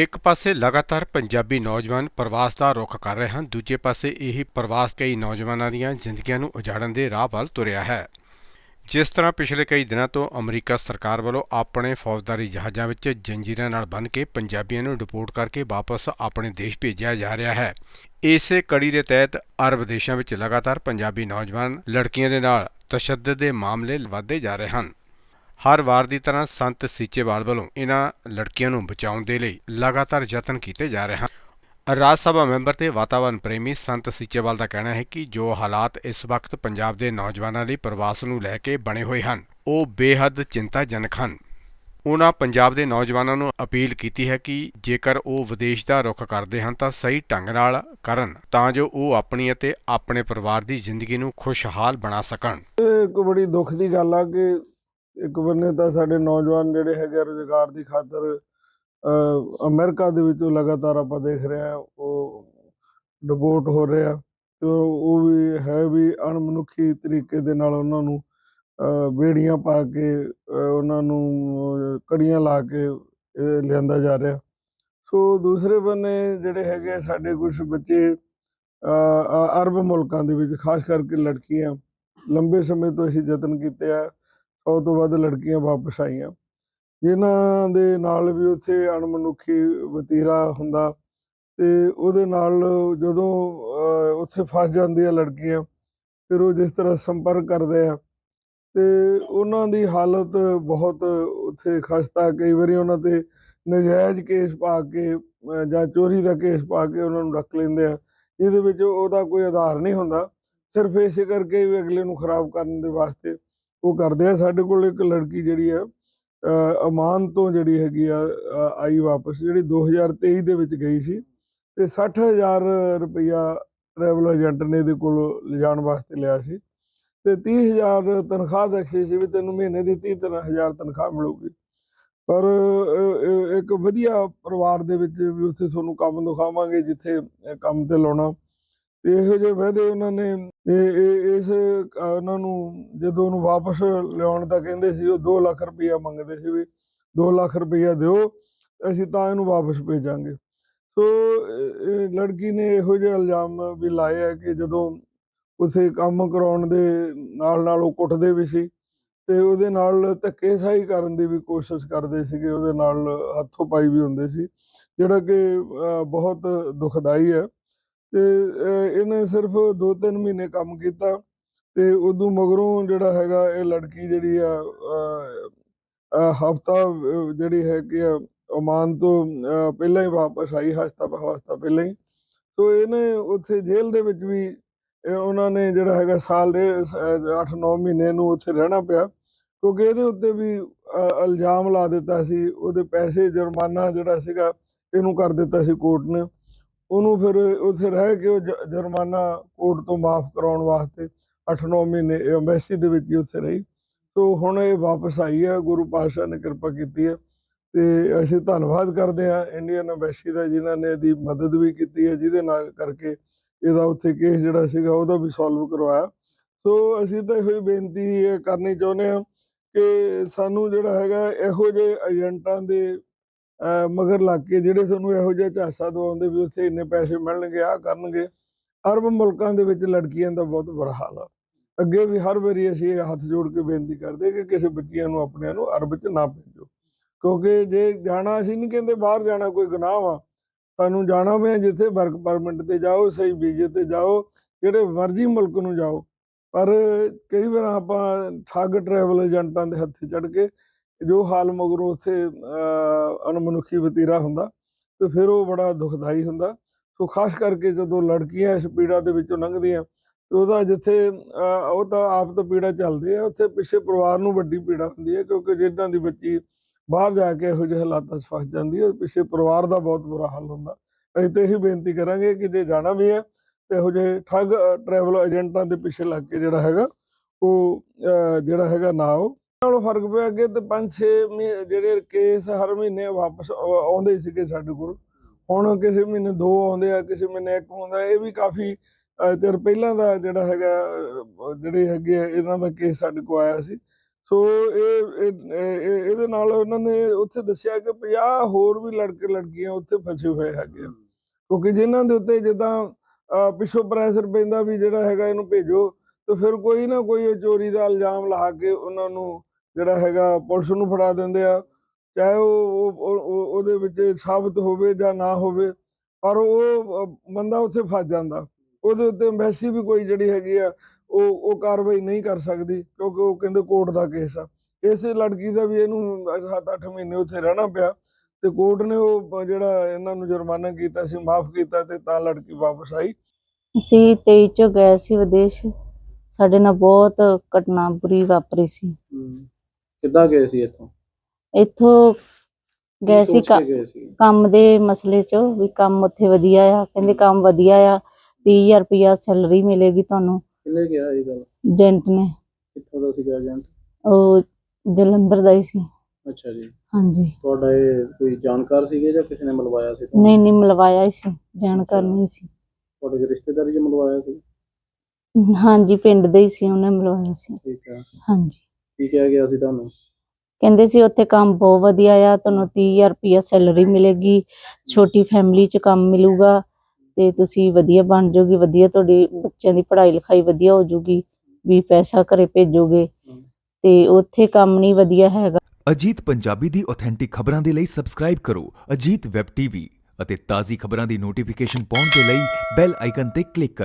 ਇੱਕ ਪਾਸੇ ਲਗਾਤਾਰ ਪੰਜਾਬੀ ਨੌਜਵਾਨ ਪ੍ਰਵਾਸ ਦਾ ਰੁਖ ਕਰ ਰਹੇ ਹਨ, ਦੂਜੇ ਪਾਸੇ ਇਹ ਪ੍ਰਵਾਸ ਕਈ ਨੌਜਵਾਨਾਂ ਦੀਆਂ ਜ਼ਿੰਦਗੀਆਂ ਨੂੰ ਉਜਾੜਨ ਦੇ ਰਾਹ ਵੱਲ ਤੁਰਿਆ ਹੈ। ਜਿਸ ਤਰ੍ਹਾਂ ਪਿਛਲੇ ਕਈ ਦਿਨਾਂ ਤੋਂ ਅਮਰੀਕਾ ਸਰਕਾਰ ਵੱਲੋਂ ਆਪਣੇ ਫੌਜਦਾਰੀ ਜਹਾਜ਼ਾਂ ਵਿੱਚ ਜੰਜੀਰਾਂ ਨਾਲ ਬੰਨ੍ਹ ਕੇ ਪੰਜਾਬੀਆਂ ਨੂੰ ਡਿਪੋਰਟ ਕਰਕੇ ਵਾਪਸ ਆਪਣੇ ਦੇਸ਼ ਭੇਜਿਆ ਜਾ ਰਿਹਾ ਹੈ। ਇਸੇ ਕੜੀ ਦੇ ਤਹਿਤ ਅਰਬ ਦੇਸ਼ਾਂ ਵਿੱਚ ਲਗਾਤਾਰ ਪੰਜਾਬੀ ਨੌਜਵਾਨ ਲੜਕੀਆਂ ਦੇ ਨਾਲ ਤਸ਼ੱਦਦ ਦੇ ਮਾਮਲੇ ਵਧਦੇ ਜਾ ਰਹੇ ਹਨ। ਹਰ ਵਾਰ ਦੀ ਤਰ੍ਹਾਂ ਸੰਤ ਸੀਚੇਵਾਲ ਵੱਲੋਂ ਇਹਨਾਂ ਲੜਕੀਆਂ ਨੂੰ ਬਚਾਉਣ ਦੇ ਲਈ ਲਗਾਤਾਰ ਯਤਨ ਕੀਤੇ ਜਾ ਰਹੇ ਹਨ। ਰਾਜ ਸਭਾ ਮੈਂਬਰ ਤੇ ਵਾਤਾਵਰਣ ਪ੍ਰੇਮੀ ਸੰਤ ਸੀਚੇਵਾਲ ਦਾ ਕਹਿਣਾ ਹੈ ਕਿ ਜੋ ਹਾਲਾਤ ਇਸ ਵਕਤ ਪੰਜਾਬ ਦੇ ਨੌਜਵਾਨਾਂ ਲਈ ਪ੍ਰਵਾਸ ਨੂੰ ਲੈ ਕੇ ਬਣੇ ਹੋਏ ਹਨ, ਉਹ ਬੇਹੱਦ ਚਿੰਤਾਜਨਕ ਹਨ। ਉਹਨਾਂ ਪੰਜਾਬ ਦੇ ਨੌਜਵਾਨਾਂ ਨੂੰ ਅਪੀਲ ਕੀਤੀ ਹੈ ਕਿ ਜੇਕਰ ਉਹ ਵਿਦੇਸ਼ ਦਾ ਰੁਖ ਕਰਦੇ ਹਨ ਤਾਂ ਸਹੀ ਢੰਗ ਨਾਲ ਕਰਨ ਤਾਂ ਜੋ ਉਹ ਆਪਣੀ ਅਤੇ ਆਪਣੇ ਪਰਿਵਾਰ ਦੀ ਜ਼ਿੰਦਗੀ ਨੂੰ ਖੁਸ਼ਹਾਲ ਬਣਾ ਸਕਣ। ਇਹ ਇੱਕ ਬੜੀ ਦੁੱਖ ਦੀ ਗੱਲ ਆ ਕਿ ਇੱਕ ਬੰਨੇ ਤਾਂ ਸਾਡੇ ਨੌਜਵਾਨ ਜਿਹੜੇ ਹੈਗੇ ਰੁਜ਼ਗਾਰ ਦੀ ਖਾਤਰ ਅਹ, ਅਮਰੀਕਾ ਦੇ ਵਿੱਚੋਂ ਲਗਾਤਾਰ ਆਪਾਂ ਦੇਖ ਰਹੇ ਆ ਉਹ ਡਿਪੋਰਟ ਹੋ ਰਹੇ ਆ ਤੇ ਉਹ ਉਹ ਵੀ ਹੈ ਵੀ ਅਣਮਨੁੱਖੀ ਤਰੀਕੇ ਦੇ ਨਾਲ ਉਹਨਾਂ ਨੂੰ ਬੇੜੀਆਂ ਪਾ ਕੇ ਉਹਨਾਂ ਨੂੰ ਕੜੀਆਂ ਲਾ ਕੇ ਲਿਆਂਦਾ ਜਾ ਰਿਹਾ। ਸੋ ਦੂਸਰੇ ਬੰਨੇ ਜਿਹੜੇ ਹੈਗੇ ਆ ਸਾਡੇ ਕੁਝ ਬੱਚੇ ਅਰਬ ਮੁਲਕਾਂ ਦੇ ਵਿੱਚ ਖਾਸ ਕਰਕੇ ਲੜਕੀਆਂ ਲੰਬੇ ਸਮੇਂ ਤੋਂ ਅਸੀਂ ਯਤਨ ਕੀਤੇ ਆ। ਸੌ ਤੋਂ ਵੱਧ ਲੜਕੀਆਂ ਵਾਪਸ ਆਈਆਂ। ਜਿਨ੍ਹਾਂ ਦੇ ਨਾਲ ਵੀ ਉੱਥੇ ਅਣਮਨੁੱਖੀ ਵਤੀਰਾ ਹੁੰਦਾ ਤੇ ਉਹਦੇ ਨਾਲ ਜਦੋਂ ਉੱਥੇ ਫਸ ਜਾਂਦੀਆਂ ਲੜਕੀਆਂ, ਫਿਰ ਉਹ ਜਿਸ ਤਰ੍ਹਾਂ ਸੰਪਰਕ ਕਰਦੇ ਆ ਤੇ ਉਹਨਾਂ ਦੀ ਹਾਲਤ ਬਹੁਤ ਉੱਥੇ ਖਸਤਾ। ਕਈ ਵਾਰੀ ਉਹਨਾਂ ਤੇ ਨਜਾਇਜ਼ ਕੇਸ ਪਾ ਕੇ ਜਾਂ ਚੋਰੀ ਦਾ ਕੇਸ ਪਾ ਕੇ ਉਹਨਾਂ ਨੂੰ ਰੱਖ ਲੈਂਦੇ ਆ। ਇਹਦੇ ਵਿੱਚ ਉਹਦਾ ਕੋਈ ਆਧਾਰ ਨਹੀਂ ਹੁੰਦਾ। ਸਿਰਫ ਇਸੇ ਕਰਕੇ ਵੀ ਅਗਲੇ ਨੂੰ ਖਰਾਬ ਕਰਨ ਦੇ ਵਾਸਤੇ ਉਹ ਕਰਦੇ ਆ। ਸਾਡੇ ਕੋਲ ਇੱਕ ਲੜਕੀ ਜਿਹੜੀ ਆ ਅਮਾਨ ਤੋਂ ਜਿਹੜੀ ਹੈਗੀ ਆ ਆਈ ਵਾਪਸ, ਜਿਹੜੀ 2023 ਦੇ ਵਿੱਚ ਗਈ ਸੀ ਤੇ 60000 ਰੁਪਇਆ ਟਰੈਵਲ ਏਜੰਟ ਨੇ ਇਹਦੇ ਕੋਲ ਲਿਜਾਣ ਵਾਸਤੇ ਲਿਆ ਸੀ ਤੇ 30000 ਤਨਖਾਹ ਦੱਸੀ ਸੀ ਵੀ ਤੈਨੂੰ ਮਹੀਨੇ ਦੀ 30000 ਤਨਖਾਹ ਮਿਲੂਗੀ। ਪਰ ਇੱਕ ਵਧੀਆ ਪਰਿਵਾਰ ਦੇ ਵਿੱਚ ਵੀ ਉੱਥੇ ਤੁਹਾਨੂੰ ਕੰਮ ਦਿਖਾਵਾਂਗੇ, ਜਿੱਥੇ ਕੰਮ ਤੇ ਲਾਉਣਾ। ਇਹੋ ਜਿਹੇ ਵਾਅਦੇ ਉਹਨਾਂ ਨੇ, ਇਹ- ਇਸ ਉਹਨਾਂ ਨੂੰ ਜਦੋਂ ਉਹਨੂੰ ਵਾਪਸ ਲਿਆਉਣ ਦਾ ਕਹਿੰਦੇ ਸੀ, ਉਹ 2 ਲੱਖ ਰੁਪਈਆ ਮੰਗਦੇ ਸੀ ਵੀ 2 ਲੱਖ ਰੁਪਈਆ ਦਿਓ, ਅਸੀਂ ਤਾਂ ਇਹਨੂੰ ਵਾਪਸ ਭੇਜਾਂਗੇ। ਸੋ ਲੜਕੀ ਨੇ ਇਹੋ ਜਿਹੇ ਇਲਜ਼ਾਮ ਵੀ ਲਾਏ ਆ ਕਿ ਜਦੋਂ ਉਸੇ ਕੰਮ ਕਰਾਉਣ ਦੇ ਨਾਲ ਨਾਲ ਉਹ ਕੁੱਟਦੇ ਵੀ ਸੀ ਤੇ ਉਹਦੇ ਨਾਲ ਧੱਕੇਸ਼ਾਹੀ ਕਰਨ ਦੀ ਵੀ ਕੋਸ਼ਿਸ਼ ਕਰਦੇ ਸੀਗੇ, ਉਹਦੇ ਨਾਲ ਹੱਥੋਂ ਪਾਈ ਵੀ ਹੁੰਦੇ ਸੀ, ਜਿਹੜਾ ਕਿ ਬਹੁਤ ਦੁਖਦਾਈ ਹੈ। ਤੇ ਇਹਨੇ ਸਿਰਫ 2-3 ਮਹੀਨੇ ਕੰਮ ਕੀਤਾ ਤੇ ਉਦੋਂ ਮਗਰੋਂ ਜਿਹੜਾ ਹੈਗਾ ਇਹ ਲੜਕੀ ਜਿਹੜੀ ਆ ਹਫਤਾ ਜਿਹੜੀ ਹੈ ਕਿ ਓਮਾਨ ਤੋਂ ਪਹਿਲਾਂ ਹੀ ਵਾਪਸ ਆਈ ਹਸਤਾ ਹਫਤਾ ਪਹਿਲਾਂ ਹੀ। ਸੋ ਇਹਨੇ ਉੱਥੇ ਜੇਲ੍ਹ ਦੇ ਵਿੱਚ ਵੀ ਉਹਨਾਂ ਨੇ ਜਿਹੜਾ ਹੈਗਾ ਸਾਲ ਦੇ 8-9 ਮਹੀਨੇ ਨੂੰ ਉੱਥੇ ਰਹਿਣਾ ਪਿਆ। ਕਿਉਂਕਿ ਇਹਦੇ ਉੱਤੇ ਵੀ ਇਲਜ਼ਾਮ ਲਾ ਦਿੱਤਾ ਸੀ, ਉਹਦੇ ਪੈਸੇ, ਜੁਰਮਾਨਾ ਜਿਹੜਾ ਸੀਗਾ, ਇਹਨੂੰ ਕਰ ਦਿੱਤਾ ਸੀ ਕੋਰਟ ਨੇ। ਉਹਨੂੰ ਫਿਰ ਉੱਥੇ ਰਹਿ ਕੇ ਉਹ ਜ- ਜੁਰਮਾਨਾ ਕੋਰਟ ਤੋਂ ਮਾਫ ਕਰਾਉਣ ਵਾਸਤੇ 8-9 ਮਹੀਨੇ ਐਮਬੈਸੀ ਦੇ ਵਿੱਚ ਹੀ ਉੱਥੇ ਰਹੀ। ਸੋ ਹੁਣ ਇਹ ਵਾਪਸ ਆਈ ਹੈ, ਗੁਰੂ ਪਾਤਸ਼ਾਹ ਨੇ ਕਿਰਪਾ ਕੀਤੀ ਹੈ ਤੇ ਅਸੀਂ ਧੰਨਵਾਦ ਕਰਦੇ ਹਾਂ ਇੰਡੀਅਨ ਐਮਬੈਸੀ ਦਾ ਜਿਨ੍ਹਾਂ ਨੇ ਇਹਦੀ ਮਦਦ ਵੀ ਕੀਤੀ ਹੈ, ਜਿਹਦੇ ਨਾਲ ਕਰਕੇ ਇਹਦਾ ਉੱਥੇ ਕੇਸ ਜਿਹੜਾ ਸੀਗਾ ਉਹਦਾ ਵੀ ਸੋਲਵ ਕਰਵਾਇਆ। ਸੋ ਅਸੀਂ ਤਾਂ ਇਹੋ ਹੀ ਬੇਨਤੀ ਕਰਨੀ ਚਾਹੁੰਦੇ ਹਾਂ ਕਿ ਸਾਨੂੰ ਜਿਹੜਾ ਹੈਗਾ ਇਹੋ ਜਿਹੇ ਏਜੰਟਾਂ ਦੇ ਮਗਰ ਲੱਗ ਕੇ ਜਿਹੜੇ ਤੁਹਾਨੂੰ ਇਹੋ ਜਿਹਾ ਝਾਸਾ ਦਵਾਉਂਦੇ ਵੀ ਉੱਥੇ ਇੰਨੇ ਪੈਸੇ ਮਿਲਣਗੇ ਆ ਕਰਨਗੇ, ਅਰਬ ਮੁਲਕਾਂ ਦੇ ਵਿੱਚ ਲੜਕੀਆਂ ਦਾ ਬਹੁਤ ਬੁਰਾ ਹਾਲ ਆ। ਅੱਗੇ ਵੀ ਹਰ ਵਾਰੀ ਅਸੀਂ ਇਹ ਹੱਥ ਜੋੜ ਕੇ ਬੇਨਤੀ ਕਰਦੇ ਕਿ ਕਿਸੇ ਬੱਚਿਆਂ ਨੂੰ ਆਪਣਿਆਂ ਨੂੰ ਅਰਬ 'ਚ ਨਾ ਭੇਜੋ। ਕਿਉਂਕਿ ਜੇ ਜਾਣਾ, ਅਸੀਂ ਨਹੀਂ ਕਹਿੰਦੇ ਬਾਹਰ ਜਾਣਾ ਕੋਈ ਗੁਨਾਹ ਵਾ ਤੁਹਾਨੂੰ ਜਾਣਾ ਹੋਵੇ ਜਿੱਥੇ ਵਰਕ ਪਰਮਿਟ ਤੇ ਜਾਓ, ਸਹੀ ਵੀਜ਼ੇ ਤੇ ਜਾਓ, ਜਿਹੜੇ ਮਰਜ਼ੀ ਮੁਲਕ ਨੂੰ ਜਾਓ। ਪਰ ਕਈ ਵਾਰ ਆਪਾਂ ਠੱਗ ਟਰੈਵਲ ਏਜੰਟਾਂ ਦੇ ਹੱਥੇ ਚੜ ਕੇ ਜੋ ਹਾਲ ਮਗਰੋਂ ਉੱਥੇ ਅਣਮਨੁੱਖੀ ਵਤੀਰਾ ਹੁੰਦਾ ਤੇ ਫਿਰ ਉਹ ਬੜਾ ਦੁਖਦਾਈ ਹੁੰਦਾ। ਸੋ ਖਾਸ ਕਰਕੇ ਜਦੋਂ ਲੜਕੀਆਂ ਇਸ ਪੀੜਾ ਦੇ ਵਿੱਚੋਂ ਲੰਘਦੀਆਂ, ਤੇ ਉਹਦਾ ਜਿੱਥੇ ਉਹ ਤਾਂ ਆਪ ਤਾਂ ਪੀੜਾ ਚੱਲਦੀ ਹੈ ਉੱਥੇ ਪਿੱਛੇ ਪਰਿਵਾਰ ਨੂੰ ਵੱਡੀ ਪੀੜਾ ਹੁੰਦੀ ਹੈ ਕਿਉਂਕਿ ਜਿੱਦਾਂ ਦੀ ਬੱਚੀ ਬਾਹਰ ਜਾ ਕੇ ਇਹੋ ਜਿਹੇ ਹਾਲਾਤਾਂ 'ਚ ਫਸ ਜਾਂਦੀ ਹੈ ਪਿੱਛੇ ਪਰਿਵਾਰ ਦਾ ਬਹੁਤ ਬੁਰਾ ਹਾਲ ਹੁੰਦਾ। ਅਸੀਂ ਤੇ ਇਹੀ ਬੇਨਤੀ ਕਰਾਂਗੇ ਕਿ ਜੇ ਜਾਣਾ ਵੀ ਹੈ ਤੇ ਇਹੋ ਜਿਹੇ ਠੱਗ ਟਰੈਵਲ ਏਜੰਟਾਂ ਦੇ ਪਿੱਛੇ ਲੱਗ ਕੇ ਜਿਹੜਾ ਹੈਗਾ, ਉਹ ਜਿਹੜਾ ਹੈਗਾ ਨਾ ਉਹ ਨਾਲੋਂ ਫ਼ਰਕ ਪਿਆ ਅੱਗੇ ਤੇ 5-6 ਜਿਹੜੇ ਕੇਸ ਹਰ ਮਹੀਨੇ ਵਾਪਸ ਆਉਂਦੇ ਸੀਗੇ ਸਾਡੇ ਕੋਲ। ਹੁਣ ਕਿਸੇ ਮਹੀਨੇ ਦੋ ਆਉਂਦੇ ਆ ਕਿਸੇ ਮਹੀਨੇ ਇੱਕ ਆਉਂਦਾ ਇਹ ਵੀ ਕਾਫੀ ਚਿਰ ਪਹਿਲਾਂ ਦਾ ਜਿਹੜਾ ਹੈਗਾ ਜਿਹੜੇ ਹੈਗੇ ਇਹਨਾਂ ਦਾ ਕੇਸ ਸਾਡੇ ਕੋਲ ਆਇਆ ਸੀ। ਸੋ ਇਹ ਇਹ- ਇਹ- ਇਹਦੇ ਨਾਲ ਉਹਨਾਂ ਨੇ ਉੱਥੇ ਦੱਸਿਆ ਕਿ 50 ਹੋਰ ਵੀ ਲੜਕੇ ਲੜਕੀਆਂ ਉੱਥੇ ਫਸੇ ਹੋਏ ਹੈਗੇ। ਕਿਉਂਕਿ ਜਿਨ੍ਹਾਂ ਦੇ ਉੱਤੇ ਜਿੱਦਾਂ ਪਿੱਛੋਂ ਪ੍ਰੈਸ਼ਰ ਪੈਂਦਾ ਵੀ ਜਿਹੜਾ ਹੈਗਾ ਇਹਨੂੰ ਭੇਜੋ ਤੇ ਫਿਰ ਕੋਈ ਨਾ ਕੋਈ ਚੋਰੀ ਦਾ ਇਲਜ਼ਾਮ ਲਾ ਕੇ ਉਹਨਾਂ ਨੂੰ ਜਿਹੜਾ ਹੈਗਾ ਪੁਲਿਸ ਨੂੰ ਫੜਾ ਦਿੰਦੇ ਆ ਚਾਹੇ ਉਹ ਉਹ- ਉਹ- ਉਹ- ਉਹਦੇ ਵਿੱਚ ਸਾਬਤ ਹੋਵੇ ਜਾਂ ਨਾ ਹੋਵੇ ਪਰ ਉਹ ਬੰਦਾ ਉੱਥੇ ਫਸ ਜਾਂਦਾ। ਉਹਦੇ ਉੱਤੇ ਐਮਬੈਸੀ ਵੀ ਕੋਈ ਜਿਹੜੀ ਹੈਗੀ ਆ ਉਹ ਉਹ ਕਾਰਵਾਈ ਨਹੀਂ ਕਰ ਸਕਦੀ ਕਿਉਂਕਿ ਉਹ ਕਹਿੰਦੇ ਕੋਰਟ ਦਾ ਕੇਸ ਆ। ਇਸੇ ਲੜਕੀ ਦਾ ਵੀ ਇਹਨੂੰ 7-8 ਮਹੀਨੇ ਉੱਥੇ ਰਹਿਣਾ ਪਿਆ ਤੇ ਕੋਰਟ ਨੇ ਉਹ ਜਿਹੜਾ ਇਹਨਾਂ ਨੂੰ ਜੁਰਮਾਨਾ ਕੀਤਾ ਸੀ ਮਾਫ ਕੀਤਾ ਤੇ ਤਾਂ ਲੜਕੀ ਵਾਪਸ ਆਈ। ਅਸੀਂ 23 ਚ ਗਏ ਸੀ ਵਿਦੇਸ਼। ਸਾਡੇ ਨਾਲ ਬਹੁਤ ਘਟਨਾ ਬੁਰੀ ਵਾਪਰੀ ਸੀ। ਕਿੱਦਾਂ ਗਏ ਸੀ ਇੱਥੋਂ? ਇੱਥੋਂ ਗਏ ਸੀ ਸੋਚ ਕ- ਕੇ ਗਏ ਸੀ? ਕੰਮ ਦੇ ਮਸਲੇ 'ਚ ਵੀ ਕੰਮ ਉੱਥੇ ਵਧੀਆ ਆ ਕਹਿੰਦੇ ਕੰਮ ਵਧੀਆ ਆ 30000 ਰੁਪਇਆ ਸੈਲਰੀ ਮਿਲੇਗੀ ਤੁਹਾਨੂੰ। ਕਿੰਨੇ ਗਿਆ ਇਹ ਗੱਲ? ਏਜੰਟ ਨੇ। ਕਿੱਥੋਂ ਦਾ ਸੀਗਾ ਏਜੰਟ? ਉਹ ਜਲੰਧਰ ਦਾ ਹੀ ਸੀ। ਅੱਛਾ ਜੀ। ਹਾਂਜੀ। ਤੁਹਾਡਾ ਇਹ ਕੋਈ ਜਾਣਕਾਰ ਸੀਗੇ ਜਾਂ ਕਿਸੇ ਨੇ ਮਿਲਵਾਇਆ ਸੀ ਤੁਹਾਨੂੰ? ਨਹੀਂ ਨਹੀਂ ਮਿਲਵਾਇਆ ਹੀ ਸੀ। ਜਾਣਕਾਰ ਨਹੀਂ ਸੀ। ਤੁਹਾਡੇ ਕੋਈ ਰਿਸ਼ਤੇਦਾਰੀ 'ਚ ਮਿਲਵਾਇਆ ਸੀ? ਹਾਂਜੀ ਪਿੰਡ ਦੇ ਹੀ ਸੀ ਉਹਨੇ ਮਿਲਵਾਇਆ ਸੀ। ਠੀਕ ਹੈ ਹਾਂਜੀ। ਕੀ ਕਿਹਾ ਗਿਆ ਸੀ ਤੁਹਾਨੂੰ? ਕਹਿੰਦੇ ਸੀ ਉੱਥੇ ਕੰਮ ਬਹੁਤ ਵਧੀਆ ਆ ਤੁਹਾਨੂੰ 30000 ਰੁਪਇਆ ਸੈਲਰੀ ਮਿਲੇਗੀ ਛੋਟੀ ਫੈਮਿਲੀ 'ਚ ਕੰਮ ਮਿਲੂਗਾ ਤੇ ਤੁਸੀਂ ਵਧੀਆ ਬਣ ਜਾਓਗੇ ਵਧੀਆ ਤੁਹਾਡੀ ਬੱਚਿਆਂ ਦੀ ਪੜ੍ਹਾਈ ਲਿਖਾਈ ਵਧੀਆ ਹੋ ਜਾਊਗੀ ਵੀ ਪੈਸਾ ਘਰੇ ਭੇਜੋਗੇ ਤੇ ਉੱਥੇ ਕੰਮ ਨਹੀਂ ਵਧੀਆ ਹੈਗਾ। ਅਜੀਤ ਪੰਜਾਬੀ ਦੀ ਆਥੈਂਟਿਕ ਖਬਰਾਂ ਦੇ ਲਈ ਸਬਸਕ੍ਰਾਈਬ ਕਰੋ ਅਜੀਤ ਵੈਬ ਟੀਵੀ ਅਤੇ ਤਾਜ਼ੀ ਖਬਰਾਂ ਦੀ ਨੋਟੀਫਿਕੇਸ਼ਨ ਪਾਉਣ ਦੇ ਲਈ ਬੈਲ ਆਈਕਨ ਤੇ ਕਲਿੱਕ ਕਰੋ।